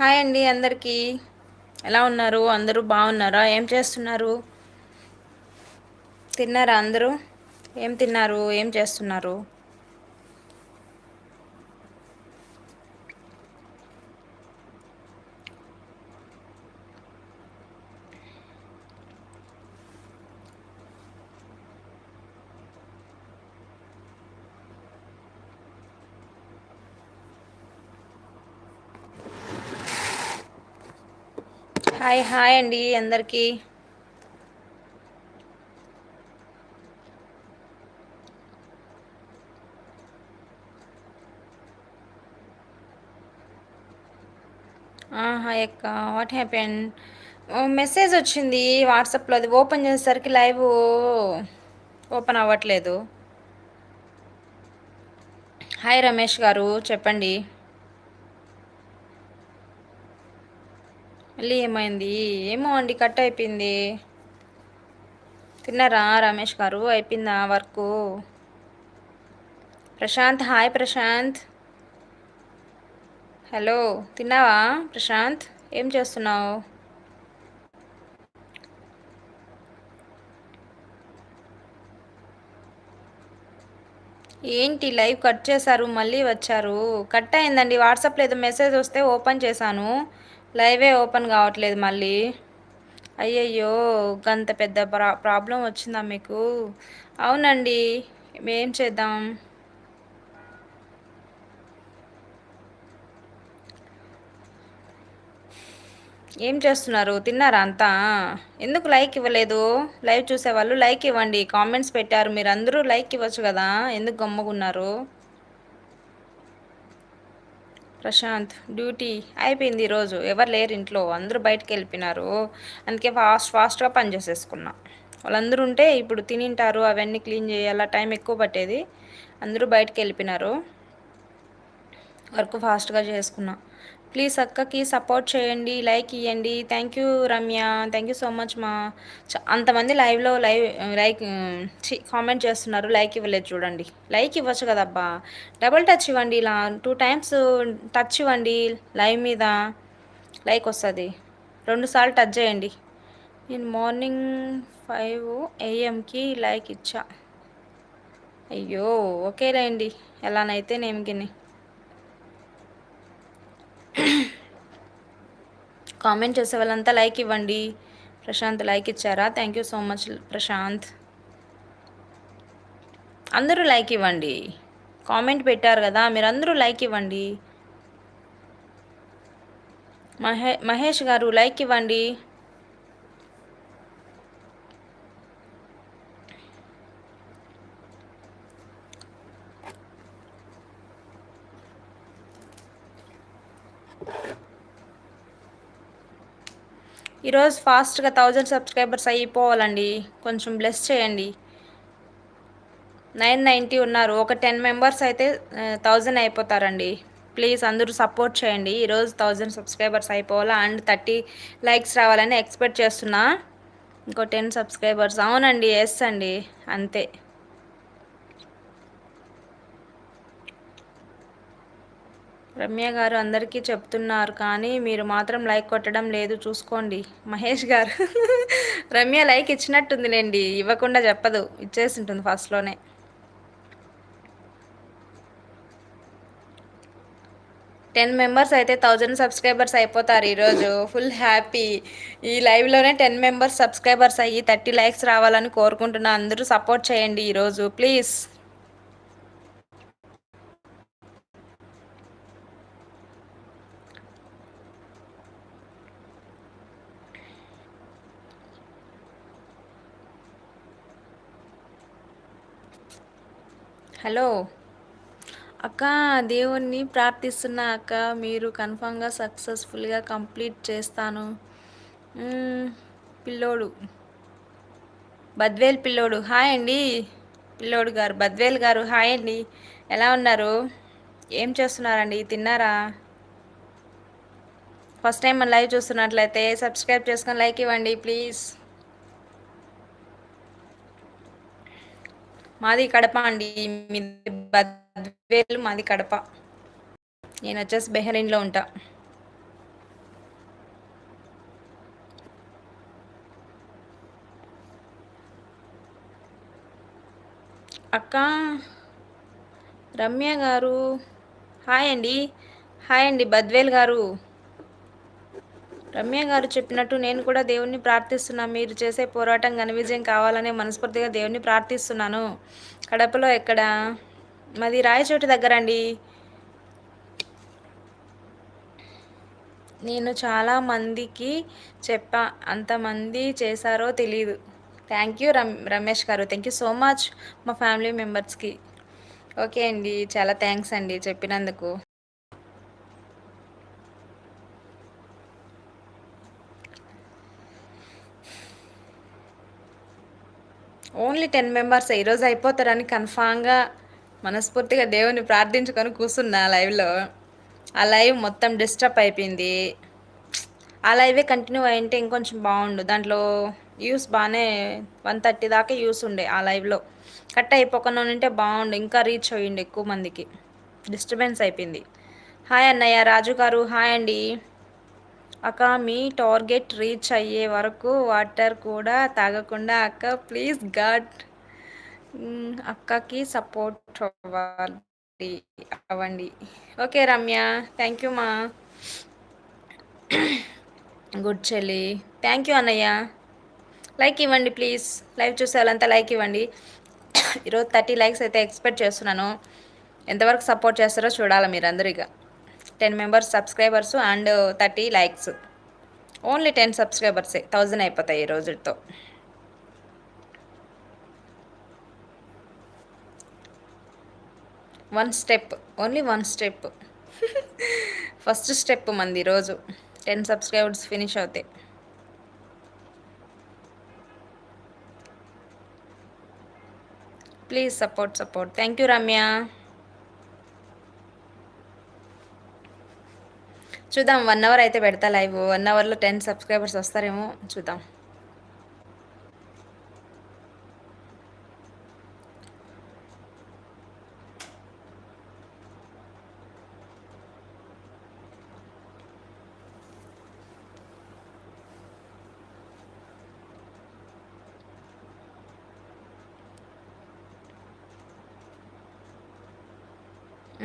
Hi అండి అందరికీ. ఎలా ఉన్నారు? అందరూ బాగున్నారా? ఏం చేస్తున్నారు? తిన్నారా అందరూ? ఏం తిన్నారు? ఏం చేస్తున్నారు? హాయ్ హాయ్ అండి అందరికీ. హాయ్ అక్క వాట్ హ్యాపెన్ మెసేజ్ వచ్చింది వాట్సాప్లో అది ఓపెన్ చేసేసరికి లైవ్ ఓపెన్ అవ్వట్లేదు. హాయ్ రమేష్ గారు చెప్పండి. మళ్ళీ ఏమైంది? ఏమో అండి కట్ అయిపోయింది. తిన్నారా రమేష్ గారు? అయిపోయిందా work? Prashant hi Prashant. Hello తిన్నావా ప్రశాంత్? ఏం చేస్తున్నావు? ఏంటి లైవ్ కట్ చేశారు మళ్ళీ వచ్చారు? కట్ అయిందండి వాట్సాప్లో ఏదో మెసేజ్ వస్తే ఓపెన్ చేశాను. లైవే ఓపెన్ కావట్లేదు మళ్ళీ. అయ్యయ్యో గంత పెద్ద ప్రా ప్రాబ్లం వచ్చిందా మీకు? అవునండి ఏం చేద్దాం? ఏం చేస్తున్నారు? తిన్నారా అంతా? ఎందుకు లైక్ ఇవ్వలేదు? లైవ్ చూసేవాళ్ళు లైక్ ఇవ్వండి. కామెంట్స్ పెట్టారు మీరు అందరూ లైక్ ఇవ్వచ్చు కదా? ఎందుకు గమ్మగున్నారు? ప్రశాంత్ డ్యూటీ అయిపోయింది ఈరోజు. ఎవరు లేరు ఇంట్లో. అందరూ బయటకు వెళ్ళిపోయినారు. అందుకే ఫాస్ట్ ఫాస్ట్గా పని చేసేసుకున్నా. వాళ్ళందరూ ఉంటే ఇప్పుడు తినింటారు. అవన్నీ క్లీన్ చేయాలా? టైం ఎక్కువ పట్టేది. అందరూ బయటకు వెళ్ళిపోయినారు. వర్క్ ఫాస్ట్గా చేసుకున్నా. ప్లీజ్ అక్కకి సపోర్ట్ చేయండి లైక్ ఇవ్వండి thank you Ramya. Thank you so much మా. అంతమంది లైవ్లో లైవ్ లైక్ కామెంట్ చేస్తున్నారు. లైక్ ఇవ్వలేదు చూడండి. లైక్ ఇవ్వచ్చు కదబ్బా డబుల్ టచ్ ఇవ్వండి ఇలా. టూ టైమ్స్ టచ్ ఇవ్వండి లైవ్ మీద. లైక్ వస్తుంది. రెండుసార్లు టచ్ చేయండి. నేను మార్నింగ్ ఫైవ్ ఏఎంకి లైక్ ఇచ్చా. అయ్యో ఓకేలేండి ఎలానైతే నేమ్కిని కామెంట్ చేసే వాళ్ళంతా లైక్ ఇవ్వండి. ప్రశాంత్ లైక్ ఇచ్చారా? Thank you so much Prashant. అందరూ లైక్ ఇవ్వండి. కామెంట్ పెట్టారు కదా మీరు అందరూ లైక్ ఇవ్వండి. మహే మహేష్ గారు లైక్ ఇవ్వండి. ఈరోజు ఫాస్ట్గా థౌజండ్ సబ్స్క్రైబర్స్ అయిపోవాలండి. కొంచెం బ్లెస్ చేయండి. నైన్ నైంటీ ఉన్నారు. ఒక టెన్ మెంబర్స్ అయితే థౌజండ్ అయిపోతారండి. ప్లీజ్ అందరూ సపోర్ట్ చేయండి. ఈరోజు థౌజండ్ సబ్స్క్రైబర్స్ అయిపోవాలా? అండ్ థర్టీ లైక్స్ రావాలని ఎక్స్పెక్ట్ చేస్తున్నా. ఇంకో టెన్ సబ్స్క్రైబర్స్. అవునండి. ఎస్ అండి. అంతే. రమ్య గారు అందరికీ చెప్తున్నారు కానీ మీరు మాత్రం లైక్ కొట్టడం లేదు. చూసుకోండి. మహేష్ గారు. రమ్య లైక్ ఇచ్చినట్టుందిలేండి. ఇవ్వకుండా చెప్పదు. ఇచ్చేసి ఉంటుంది ఫస్ట్లోనే. టెన్ మెంబర్స్ అయితే థౌజండ్ సబ్స్క్రైబర్స్ అయిపోతారు ఈరోజు. Full happy. ఈ లైవ్లోనే టెన్ మెంబర్స్ సబ్స్క్రైబర్స్ అయ్యి థర్టీ లైక్స్ రావాలని కోరుకుంటున్నా. అందరూ సపోర్ట్ చేయండి ఈరోజు. ప్లీజ్. హలో. అక్క దేవుణ్ణి ప్రార్థిస్తున్నా అక్క మీరు కన్ఫామ్గా సక్సెస్ఫుల్గా కంప్లీట్ చేస్తాను. పిల్లోడు. బద్వేల్ పిల్లోడు. హాయ్ అండి. పిల్లోడు గారు బద్వేల్ గారు హాయ్ అండి. ఎలా ఉన్నారు? ఏం చేస్తున్నారండి? తిన్నారా? ఫస్ట్ టైం మన లైవ్ చూస్తున్నట్లయితే సబ్స్క్రైబ్ చేసుకొని లైక్ ఇవ్వండి ప్లీజ్. మాది కడప అండి. మీది బద్వేలు మాది కడప. నేను వచ్చేసి బెహరీన్లో ఉంటా. అక్క రమ్య గారు. హాయ్ అండి. హాయ్ అండి బద్వేల్ గారు. రమ్య గారు చెప్పినట్టు నేను కూడా దేవుణ్ణి ప్రార్థిస్తున్నాను మీరు చేసే పోరాటం ఘన విజయం కావాలనే మనస్ఫూర్తిగా దేవుణ్ణి ప్రార్థిస్తున్నాను. కడపలో ఎక్కడ? మాది రాయచోటి దగ్గర అండి. నేను చాలా మందికి చెప్పా అంతమంది చేశారో తెలియదు thank you rum Ramesh garu. Thank you so much మా ఫ్యామిలీ మెంబర్స్కి. ఓకే అండి. చాలా థ్యాంక్స్ అండి చెప్పినందుకు. ఓన్లీ టెన్ మెంబర్స్ ఈరోజు అయిపోతారని కన్ఫామ్గా మనస్ఫూర్తిగా దేవుని ప్రార్థించుకొని కూర్చున్నా లైవ్లో. ఆ లైవ్ మొత్తం డిస్టర్బ్ అయిపోయింది. ఆ లైవే కంటిన్యూ అయ్యింటే ఇంకొంచెం బాగుండు. దాంట్లో యూస్ బాగానే వన్ థర్టీ దాకా యూస్ ఉండే ఆ లైవ్లో. కట్ అయిపోకుండా ఉంటే బాగుండు ఇంకా రీచ్ అయ్యిండు ఎక్కువ మందికి. డిస్టర్బెన్స్ అయిపోయింది. హాయ్ అన్నయ్య రాజు గారు హాయ్ అండి. అక్క మీ టార్గెట్ రీచ్ అయ్యే వరకు వాటర్ కూడా తాగకుండా అక్క ప్లీజ్ గాడ్. అక్కకి సపోర్ట్ అవ్వాలి అవ్వండి. ఓకే రమ్య. థ్యాంక్ యూ మా. గుడ్ చెల్లి. థ్యాంక్ యూ అన్నయ్య. లైక్ ఇవ్వండి ప్లీజ్. లైవ్ చూసే వాళ్ళంతా లైక్ ఇవ్వండి. ఈరోజు థర్టీ లైక్స్ అయితే ఎక్స్పెక్ట్ చేస్తున్నాను. ఎంతవరకు సపోర్ట్ చేస్తారో చూడాలి మీరు ఇక. Ten members subscribers and thirty likes. Only ten సబ్స్క్రైబర్సే. Thousand అయిపోతాయి ఈ రోజుతో. One step. Only one step. First step మంది రోజు. టెన్ సబ్స్క్రైబర్స్ ఫినిష్ అవుతాయి. Please support support. Thank you Ramya. చూద్దాం. వన్ అవర్ అయితే పెడతా లైవ్ వన్ అవర్లో టెన్ సబ్స్క్రైబర్స్ వస్తారేమో చూద్దాం.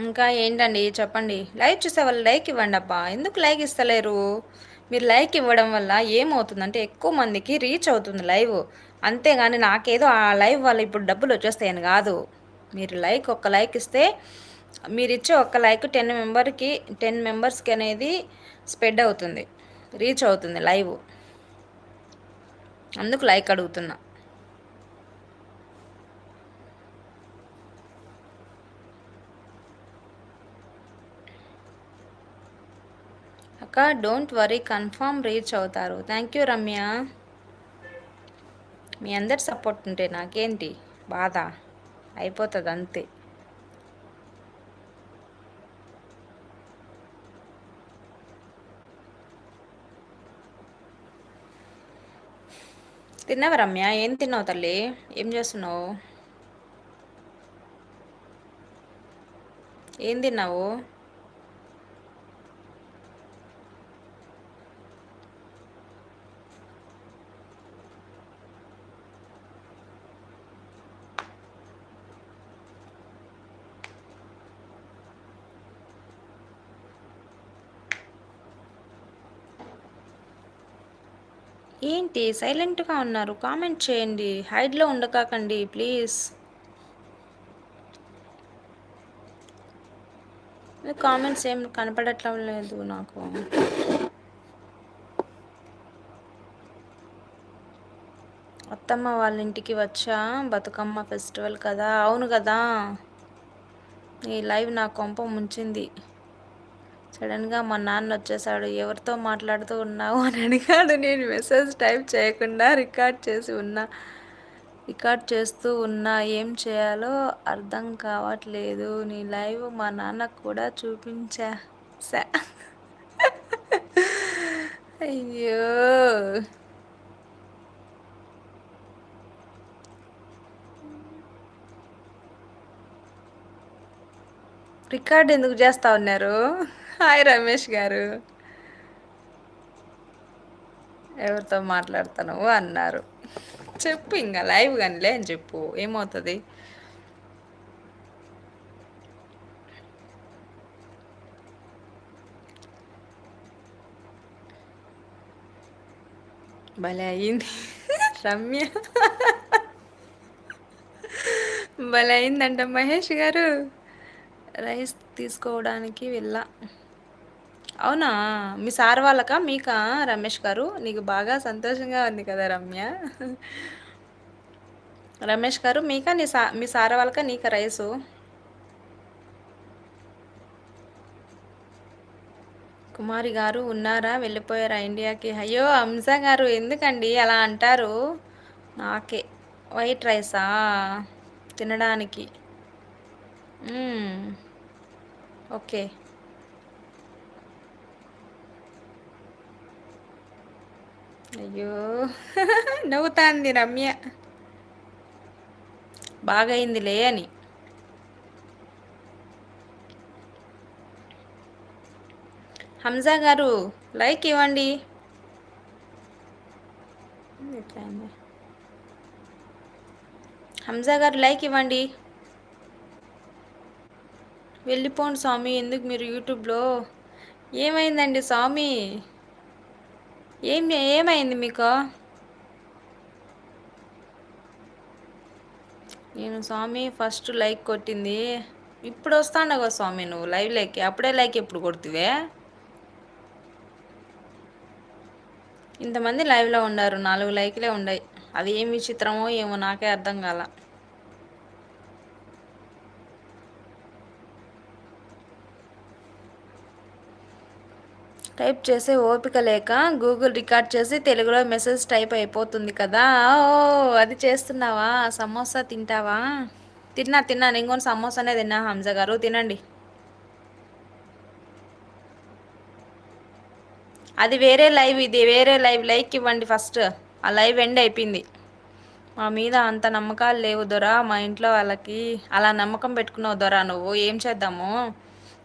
ఇంకా ఏంటండి చెప్పండి. లైక్ చూసే వాళ్ళు లైక్ ఇవ్వండి అబ్బా. ఎందుకు లైక్ ఇస్తలేరు? మీరు లైక్ ఇవ్వడం వల్ల ఏమవుతుందంటే ఎక్కువ మందికి రీచ్ అవుతుంది లైవ్. అంతేగాని నాకేదో ఆ లైవ్ వల్ల ఇప్పుడు డబ్బులు వచ్చేస్తాయని కాదు. మీరు లైక్ ఒక్క లైక్ ఇస్తే మీరు ఇచ్చే ఒక్క లైక్ టెన్ మెంబర్కి టెన్ మెంబర్స్కి అనేది స్ప్రెడ్ అవుతుంది రీచ్ అవుతుంది లైవ్. అందుకు లైక్ అడుగుతున్నా. అక్క డోంట్ వరీ కన్ఫామ్ రీచ్ అవుతారు. Thank you Ramya. మీ అందరి సపోర్ట్ ఉంటే నాకేంటి? బాధ. అయిపోతుంది అంతే. తిన్నావా రమ్య? ఏం తిన్నావు తల్లి? ఏం చేస్తున్నావు? ఏం తిన్నావు? ఏంటి? సైలెంట్గా ఉన్నారు. కామెంట్ చేయండి. హైడ్లో ఉండకాకండి ప్లీజ్. కామెంట్స్ ఏం కనపడట్లం లేదు నాకు. అత్తమ్మ వాళ్ళ ఇంటికి వచ్చా? బతుకమ్మ ఫెస్టివల్ కదా? అవును కదా? ఈ లైవ్ నా కొంప ముంచింది. సడన్గా మా నాన్న వచ్చేసాడు ఎవరితో మాట్లాడుతూ ఉన్నావు? అని అడిగాడు. నేను మెసేజ్ టైప్ చేయకుండా రికార్డ్ చేసి ఉన్నా. రికార్డ్ చేస్తూ ఉన్నా. ఏం చేయాలో అర్థం కావట్లేదు. నీ లైవ్ మా నాన్న కూడా చూపించా అయ్యో. రికార్డ్ ఎందుకు చేస్తా ఉన్నారు? హాయ్ రమేష్ గారు. ఎవరితో మాట్లాడుతున్నావు అన్నారు. చెప్పు ఇంకా లైవ్ కానీలే అని చెప్పు ఏమవుతుంది? భలే అయింది రమ్య. భలే అయిందంట మహేష్ గారు. రైస్ తీసుకోవడానికి వెళ్ళా. అవునా? మీ సార్ వాళ్ళకా? మీకా? రమేష్ గారు? నీకు బాగా సంతోషంగా ఉంది కదా రమ్య. రమేష్ గారు మీకా? నీ సా మీ సార్ వాళ్ళక? నీక రైసు? కుమారి గారు ఉన్నారా? వెళ్ళిపోయారా ఇండియాకి? అయ్యో హంస గారు ఎందుకండి అలా అంటారు? నాకే. వైట్ రైసా? తినడానికి. ఓకే. అయ్యో. నవ్వుతాంది రమ్య. బాగయిందిలే అని. హంజా గారు లైక్ ఇవ్వండి. హంజా గారు లైక్ ఇవ్వండి. వెళ్ళిపోండి స్వామి ఎందుకు మీరు యూట్యూబ్లో? ఏమైందండి స్వామి? ఏం ఏమైంది మీకు? నేను స్వామి ఫస్ట్ లైక్ కొట్టింది. ఇప్పుడు వస్తాండగా స్వామి నువ్వు లైవ్ లైక్. అప్పుడే లైక్ ఎప్పుడు కొడుతువే? ఇంతమంది లైవ్లో ఉండారు నాలుగు లైక్లే ఉన్నాయి అది ఏం విచిత్రమో ఏమో నాకే అర్థం కాల. టైప్ చేసే ఓపిక లేక గూగుల్ రికార్డ్ చేసి తెలుగులో మెసేజ్ టైప్ అయిపోతుంది కదా. ఓ అది చేస్తున్నావా? సమోసా తింటావా? తిన్నా తిన్నా. నేను కూడా సమోసానే తిన్నా హంజ గారు. తినండి. అది వేరే లైవ్ ఇది. వేరే లైవ్ లైక్ ఇవ్వండి ఫస్ట్. ఆ లైవ్ ఎండ్ అయిపోయింది. మా మీద అంత నమ్మకాలు లేవు దొరా. మా ఇంట్లో వాళ్ళకి అలా నమ్మకం పెట్టుకున్నావు దొరా నువ్వు. ఏం చేద్దాము?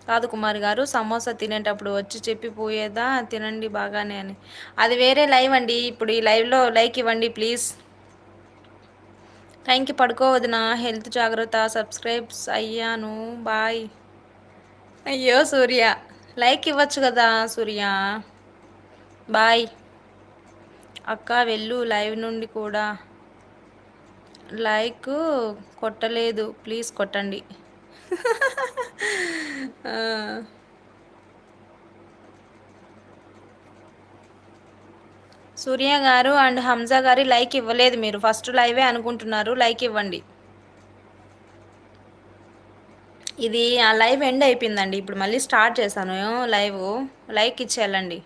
కాదు కుమార్ గారు సమోసా తినేటప్పుడు వచ్చి చెప్పిపోయేదా తినండి బాగానే అని. అది వేరే లైవ్ అండి. ఇప్పుడు ఈ లైవ్లో లైక్ ఇవ్వండి ప్లీజ్. థ్యాంక్ యూ పడుకోవద్దు నా హెల్త్ జాగ్రత్త. సబ్స్క్రైబ్స్ అయ్యాను. బాయ్. అయ్యో సూర్య. లైక్ ఇవ్వచ్చు కదా సూర్య. బాయ్. అక్క వెళ్ళు లైవ్ నుండి కూడా. లైక్ కొట్టలేదు. ప్లీజ్ కొట్టండి. సూర్య గారు అండ్ హంజా గారి లైక్ ఇవ్వలేదు మీరు. ఫస్ట్ లైవే అనుకుంటున్నారు. లైక్ ఇవ్వండి. ఇది ఆ లైవ్ ఎండ్ అయిపోయిందండి. ఇప్పుడు మళ్ళీ స్టార్ట్ చేశాను. లైవ్ లైక్ ఇచ్చేయాలండి.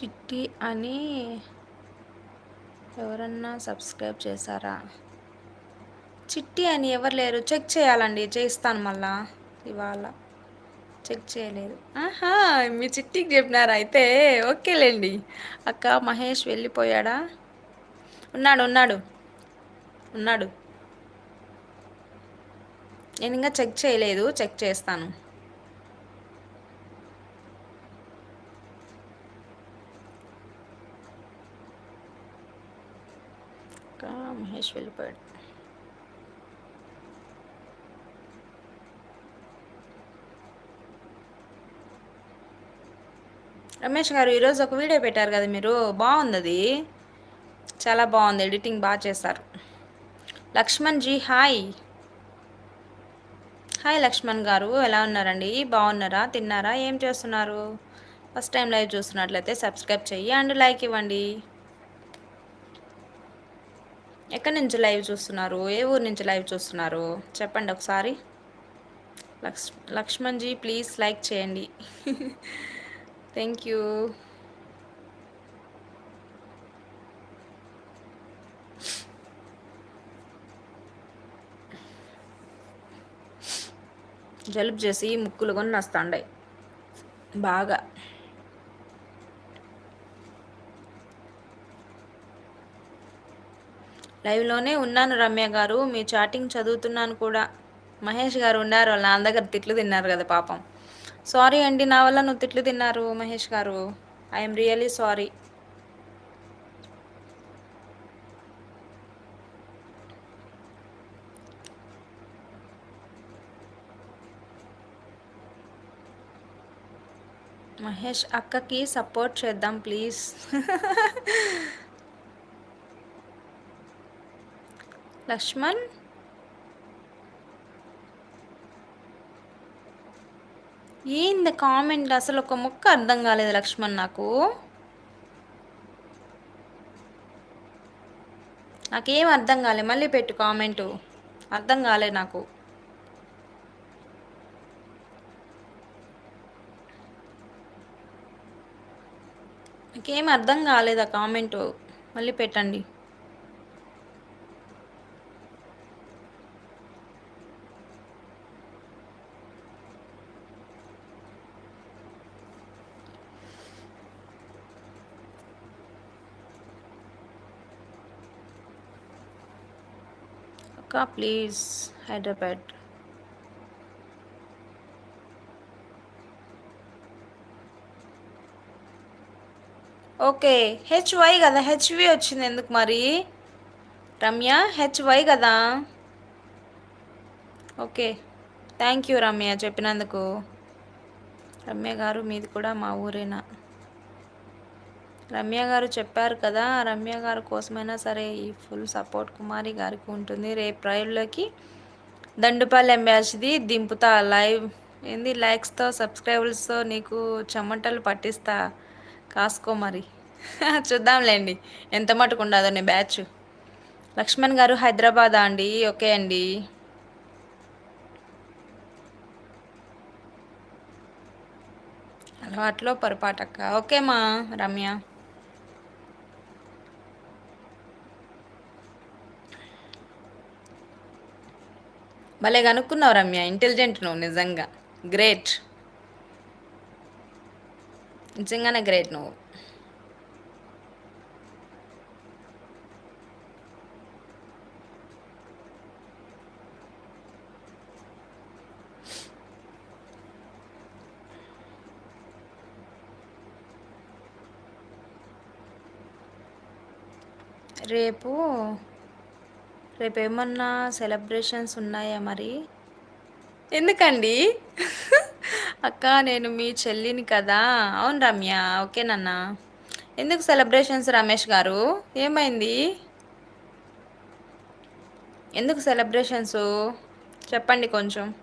చిట్టి అని ఎవరన్నా సబ్స్క్రైబ్ చేశారా? చిట్టి అని ఎవరు లేరు. చెక్ చేయాలండి. చేయిస్తాను మళ్ళా. ఇవాళ చెక్ చేయలేదు. ఆహా! మీ చిట్టికి చెప్పినారా అయితే ఓకేలేండి. అక్క మహేష్ వెళ్ళిపోయాడా? ఉన్నాడు ఉన్నాడు ఉన్నాడు. నేను ఇంకా చెక్ చేయలేదు. చెక్ చేస్తాను అక్క మహేష్ వెళ్ళిపోయాడు. రమేష్ గారు ఈరోజు ఒక వీడియో పెట్టారు కదా మీరు? బాగుంది అది. చాలా బాగుంది. ఎడిటింగ్ బాగా చేశారు. లక్ష్మణ్ జీ హాయ్. హాయ్ లక్ష్మణ్ గారు ఎలా ఉన్నారండి? బాగున్నారా? తిన్నారా? ఏం చేస్తున్నారు? ఫస్ట్ టైం లైవ్ చూస్తున్నట్లయితే సబ్స్క్రైబ్ చెయ్యి అండ్ లైక్ ఇవ్వండి. ఎక్కడి నుంచి లైవ్ చూస్తున్నారు? ఏ ఊరు నుంచి లైవ్ చూస్తున్నారు? చెప్పండి ఒకసారి. లక్ష్ లక్ష్మణ్ జీ ప్లీజ్ లైక్ చేయండి. Thank you. జలుబు చేసి ముక్కులు కొని వస్తాండాయి బాగా. లైవ్లోనే ఉన్నాను రమ్య గారు మీ చాటింగ్ చదువుతున్నాను కూడా. మహేష్ గారు ఉన్నారు వాళ్ళ నాన్న దగ్గర తిట్లు తిన్నారు కదా పాపం. సారీ అండి నా వల్ల నువ్వు తిట్లు తిన్నారు మహేష్ గారు. ఐఎమ్ రియలీ సారీ మహేష్ అక్కకి సపోర్ట్ చేద్దాం ప్లీజ్ లక్ష్మణ్. ఏంది కామెంట్? అసలు ఒక ముక్క అర్థం కాలేదు లక్ష్మణ్ నాకు. నాకేం అర్థం కాలే. మళ్ళీ పెట్టు కామెంటు. అర్థం కాలే నాకు. నాకేం అర్థం కాలేదు ఆ కామెంటు. మళ్ళీ పెట్టండి. అక్క ప్లీజ్ హైదరాబాద్ ఓకే హెచ్వై కదా. హెచ్వి వచ్చింది ఎందుకు మరి? రమ్య హెచ్వై కదా? ఓకే థ్యాంక్ యూ రమ్య చెప్పినందుకు. రమ్య గారు మీది కూడా మా ఊరేనా? రమ్య గారు చెప్పారు కదా రమ్య గారు కోసమైనా సరే ఈ ఫుల్ సపోర్ట్ కుమారి గారికి ఉంటుంది. రేపు రైల్లోకి దండుపల్లి బ్యాచ్ది దింపుతా లైవ్. ఏంది లైక్స్తో సబ్స్క్రైబర్స్తో నీకు చెమటలు పట్టిస్తా? కాసుకో మరి. చూద్దాంలేండి. ఎంత మటుకు ఉండదో నీ బ్యాచ్. లక్ష్మణ్ గారు హైదరాబాదా అండి? ఓకే అండి. అలవాట్లో పొరపాటక్క. ఓకేమా రమ్య. భలే కనుక్కున్నావు రమ్య ఇంటెలిజెంట్ నువ్వు నిజంగా. గ్రేట్ నిజంగానే గ్రేట్ నువ్వు. రేపు రేపు ఏమన్నా సెలబ్రేషన్స్ ఉన్నాయా మరి? ఎందుకండి? అక్క నేను మీ చెల్లిని కదా. అవును రమ్య ఓకేనన్నా ఎందుకు సెలబ్రేషన్స్ రమేష్ గారు? ఏమైంది? ఎందుకు సెలబ్రేషన్స్? చెప్పండి కొంచెం.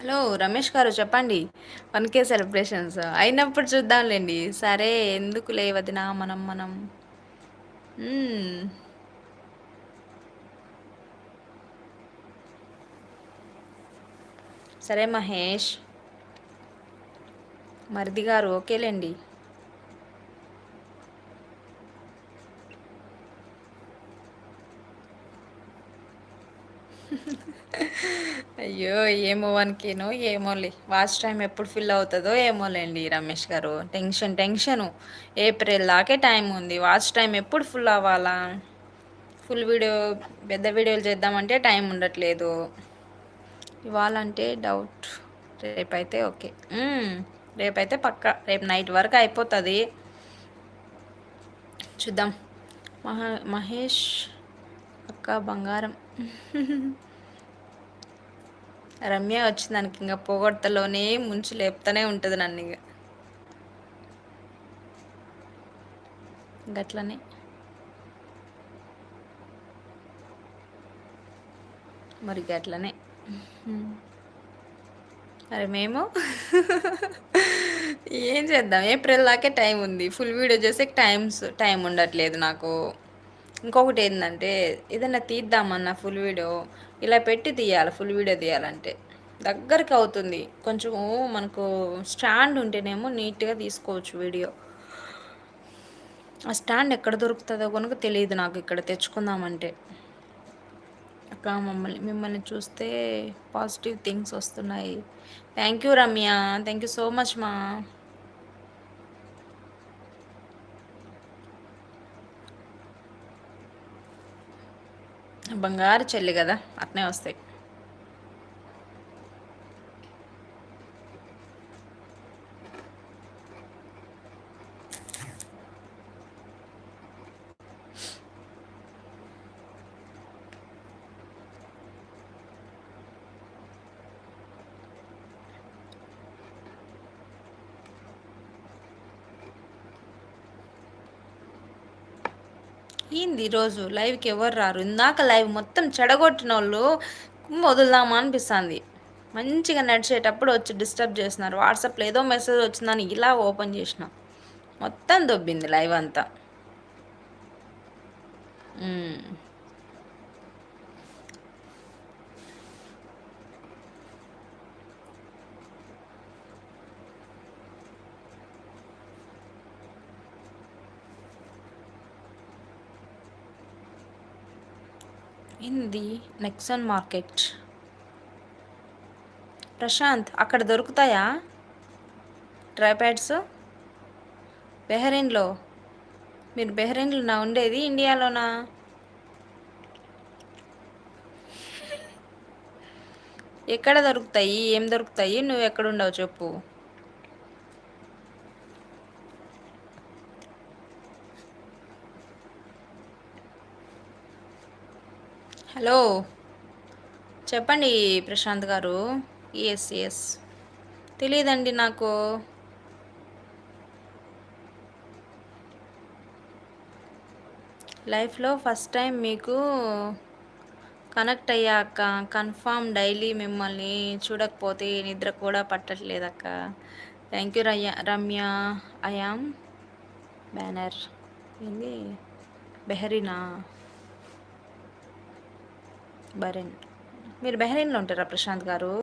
హలో రమేష్ గారు చెప్పండి. One K celebrations. అయినప్పుడు చూద్దాంలేండి. సరే ఎందుకు లేవదినా మనం మనం. సరే మహేష్. మరిది గారు ఓకేలేండి. అయ్యో ఏమో వన్కేనో ఏమోలే. వాచ్ టైం ఎప్పుడు ఫిల్ అవుతుందో ఏమోలేండి రమేష్ గారు. టెన్షన్ టెన్షను ఏప్రిల్ దాకే టైం ఉంది. వాచ్ టైం ఎప్పుడు ఫుల్ అవ్వాలా? ఫుల్ వీడియో పెద్ద వీడియోలు చేద్దామంటే టైం ఉండట్లేదు. ఇవాళంటే డౌట్ రేపైతే ఓకే hmm. రేపైతే పక్క. రేపు నైట్ వరకు అయిపోతుంది. చూద్దాం. మహా మహేష్ అక్క బంగారం రమ్య వచ్చింది దానికి ఇంకా పొగడ్తలోనే ముంచి లేపుతూనే ఉంటుంది నన్ను ఇక గట్లనే. మరి గట్లనే. అరే మేము? ఏం చేద్దాం? ఏప్రిల్ దాకే టైం ఉంది. ఫుల్ వీడియో చేసే టైమ్స్ టైం ఉండట్లేదు నాకు. ఇంకొకటి ఏంటంటే ఏదైనా తీద్దామన్నా ఫుల్ వీడియో ఇలా పెట్టి తీయాలి ఫుల్ వీడియో తీయాలంటే. దగ్గరికి అవుతుంది. కొంచెం మనకు స్టాండ్ ఉంటేనేమో నీట్గా తీసుకోవచ్చు వీడియో ఆ స్టాండ్ ఎక్కడ దొరుకుతుందో కనుక తెలియదు నాకు ఇక్కడ తెచ్చుకుందామంటే. అక్క మమ్మల్ని మిమ్మల్ని చూస్తే పాజిటివ్ థింగ్స్ వస్తున్నాయి. Thank you Ramya. Thank you so much మా బంగారు చెల్లి కదా అట్నే వస్తాయి. ఏంది ఈరోజు. లైవ్కి ఎవరు రారు? ఇందాక లైవ్ మొత్తం చెడగొట్టిన వాళ్ళు వదులుదామా అనిపిస్తుంది. మంచిగా నడిచేటప్పుడు వచ్చి డిస్టర్బ్ చేస్తున్నారు. వాట్సాప్లో ఏదో మెసేజ్ వచ్చిందని ఇలా ఓపెన్ చేసిన. మొత్తం దొబ్బింది లైవ్ అంతా. ఏంది నెక్సన్ మార్కెట్. ప్రశాంత్ అక్కడ దొరుకుతాయా? డ్రై ప్యాడ్స్ బెహరీన్లో? మీరు బెహరీన్లోనా? ఉండేది ఇండియాలోనా? ఎక్కడ దొరుకుతాయి? ఏం దొరుకుతాయి? నువ్వు ఎక్కడుండవు చెప్పు. హలో. చెప్పండి ప్రశాంత్ గారు. ఎస్ ఎస్ తెలియదండి నాకు. లైఫ్లో ఫస్ట్ టైం మీకు కనెక్ట్ అయ్యాక కన్ఫామ్ డైలీ మిమ్మల్ని చూడకపోతే నిద్ర కూడా పట్టట్లేదక్క. థ్యాంక్ యూ రయ్య రమ్య. ఐయామ్ బ్యానర్ ఏంది? బెహరీనా బరెన్. మీరు బహ్రెయిన్లో ఉంటారా ప్రశాంత్ గారు?